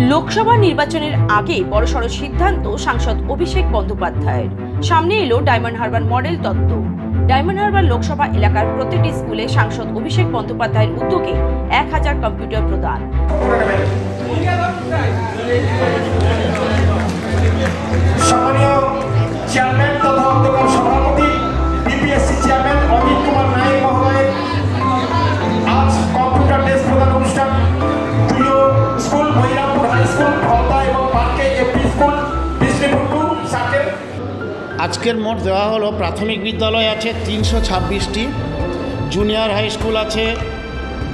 লোকসভা নির্বাচনের আগে বড়সড় সিদ্ধান্ত সাংসদ অভিষেক বন্দ্যোপাধ্যায়ের। সামনে এলো ডায়মন্ড হারবার মডেল তত্ত্ব। ডায়মন্ড হারবার লোকসভা এলাকার প্রতিটি স্কুলে সাংসদ অভিষেক বন্দ্যোপাধ্যায়ের উদ্যোগে এক হাজার কম্পিউটার প্রদান। আজকের মোট দেওয়া হলো প্রাথমিক বিদ্যালয় আছে তিনশো ছাব্বিশটি জুনিয়র হাই স্কুল আছে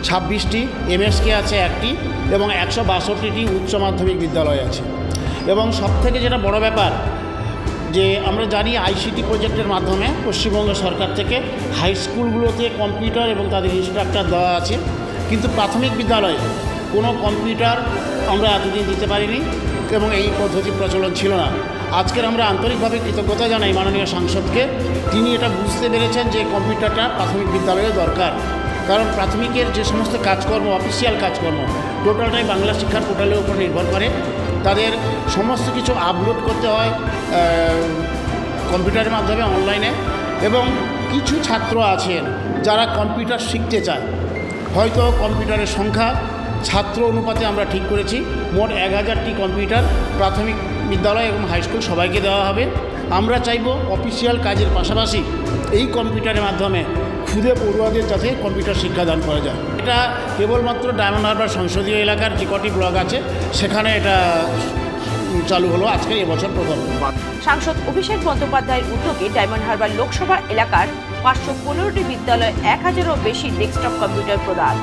ছাব্বিশটি এমএসকে আছে একটি এবং একশো বাষট্টিটি উচ্চ মাধ্যমিক বিদ্যালয় আছে। এবং সবথেকে যেটা বড় ব্যাপার যে আমরা জানি আইসিটি প্রজেক্টের মাধ্যমে পশ্চিমবঙ্গ সরকার থেকে হাই স্কুলগুলোতে কম্পিউটার এবং তাদের ইনস্ট্রাক্টর দেওয়া আছে। কিন্তু প্রাথমিক বিদ্যালয়ে কোনো কম্পিউটার আমরা এতদিন দিতে পারিনি এবং এই পদ্ধতি প্রচলন ছিল না। আজকের আমরা আন্তরিকভাবে কৃতজ্ঞতা জানাই মাননীয় সাংসদকে। তিনি এটা বুঝতে পেরেছেন যে কম্পিউটারটা প্রাথমিক বিদ্যালয়ে দরকার। কারণ প্রাথমিকের যে সমস্ত কাজকর্ম, অফিসিয়াল কাজকর্ম, টোটালটাই বাংলা শিক্ষার পোর্টালের উপর নির্ভর করে। তাদের সমস্ত কিছু আপলোড করতে হয় কম্পিউটারের মাধ্যমে, অনলাইনে। এবং কিছু ছাত্র আছেন যারা কম্পিউটার শিখতে চায়। হয়তো কম্পিউটারের সংখ্যা ছাত্র অনুপাতে আমরা ঠিক করেছি। মোট এক হাজারটি কম্পিউটার প্রাথমিক বিদ্যালয় এবং হাইস্কুল সবাইকে দেওয়া হবে। আমরা চাইব অফিসিয়াল কাজের পাশাপাশি এই কম্পিউটারের মাধ্যমে খুদে পড়ুয়াদের যাতে কম্পিউটার শিক্ষাদান করা যায়। এটা কেবলমাত্র ডায়মন্ড হারবার সংসদীয় এলাকার যে কটি ব্লক আছে। সেখানে এটা চালু হলো আজকে, এবছর প্রথম। সাংসদ অভিষেক বন্দ্যোপাধ্যায়ের উদ্যোগে ডায়মন্ড হারবার লোকসভা এলাকার পাঁচশো পনেরোটি বিদ্যালয়ে এক হাজারও বেশি ডেস্কটপ কম্পিউটার প্রদান।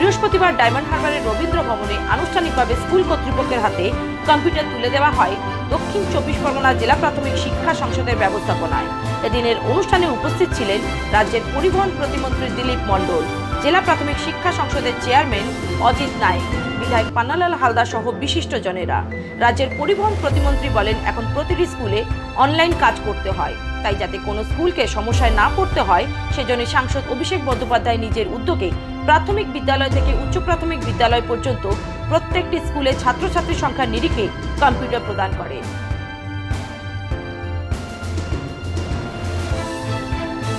বৃহস্পতিবার ডায়মন্ড হারবারের রবীন্দ্র ভবনে আনুষ্ঠানিকভাবে স্কুল কর্তৃপক্ষের হাতে কম্পিউটার তুলে দেওয়া হয় দক্ষিণ চব্বিশ পরগনা জেলা প্রাথমিক শিক্ষা সংসদের ব্যবস্থাপনায়। এদিনের অনুষ্ঠানে উপস্থিত ছিলেন রাজ্যের পরিবহন প্রতিমন্ত্রী দিলীপ মণ্ডল, জেলা প্রাথমিক শিক্ষা সংসদের চেয়ারম্যান অজিত নায়েক, বিধায়ক পান্নালাল হালদার সহ বিশিষ্ট জনেরা রাজ্যের পরিবহন প্রতিমন্ত্রী বলেন, এখন প্রতিটি স্কুলে অনলাইন কাজ করতে হয়। তাই যাতে কোনো স্কুলকে সমস্যায় না পড়তে হয় সেজন্য সাংসদ অভিষেক বন্দ্যোপাধ্যায় নিজের উদ্যোগে প্রাথমিক বিদ্যালয় থেকে উচ্চ প্রাথমিক বিদ্যালয় পর্যন্ত প্রত্যেকটি স্কুলে ছাত্রছাত্রীর সংখ্যার নিরিখে কম্পিউটার প্রদান করে।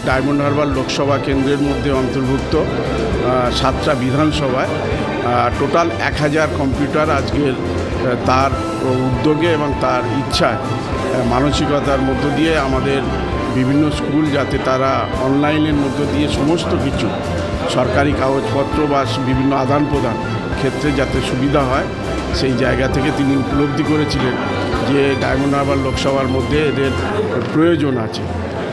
ডায়মন্ড হারবার লোকসভা কেন্দ্রের মধ্যে অন্তর্ভুক্ত সাতটা বিধানসভায় টোটাল এক হাজার কম্পিউটার আজকের তার উদ্যোগে এবং তার ইচ্ছায় মানসিকতার মধ্য দিয়ে আমাদের বিভিন্ন স্কুল যাতে তারা অনলাইনের মধ্য দিয়ে সমস্ত কিছু সরকারি কাগজপত্র বা বিভিন্ন আদান প্রদান ক্ষেত্রে যাতে সুবিধা হয়, সেই জায়গা থেকে তিনি উপলব্ধি করেছিলেন যে ডায়মন্ড হারবার লোকসভার মধ্যে এদের প্রয়োজন আছে।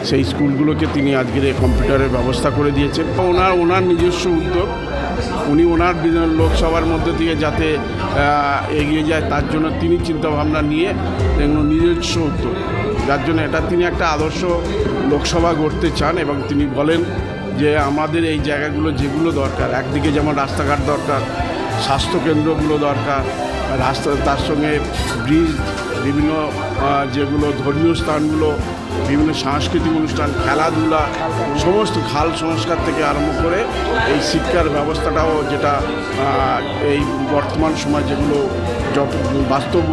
সেই স্কুলগুলোকে তিনি আজকের এই কম্পিউটারের ব্যবস্থা করে দিয়েছেন। ওনার ওনার নিজস্ব উদ্যোগ, উনি ওনার লোকসভার মধ্যে দিয়ে যাতে এগিয়ে যায়, তার জন্য তিনি চিন্তাভাবনা নিয়ে নিজস্ব উদ্যোগ। যার জন্য এটা তিনি একটা আদর্শ লোকসভা গড়তে চান এবং তিনি বলেন যে আমাদের এই জায়গাগুলো যেগুলো দরকার, একদিকে যেমন রাস্তাঘাট দরকার, স্বাস্থ্যকেন্দ্রগুলো দরকার, রাস্তা, তার সঙ্গে ব্রিজ, বিভিন্ন যেগুলো ধর্মীয় স্থানগুলো, বিভিন্ন সাংস্কৃতিক অনুষ্ঠান, খেলাধুলা, সমস্ত খাল সংস্কার থেকে আরম্ভ করে এই শিক্ষার ব্যবস্থাটাও যেটা এই বর্তমান সময় যেগুলো বাস্তব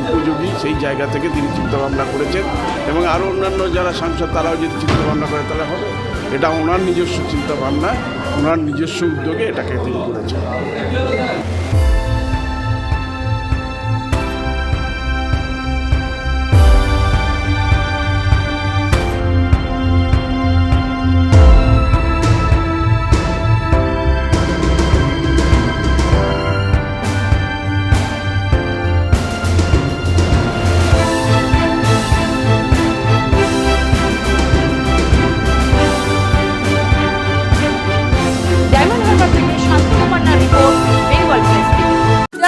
উপযোগী সেই জায়গা থেকে তিনি চিন্তাভাবনা করেছেন এবং আরও অন্যান্য যারা সাংসদ তারাও যদি চিন্তাভাবনা করে তাহলে হবে। এটা ওনার নিজস্ব চিন্তাভাবনা ওনার নিজস্ব উদ্যোগে এটাকে তিনি করেছেন।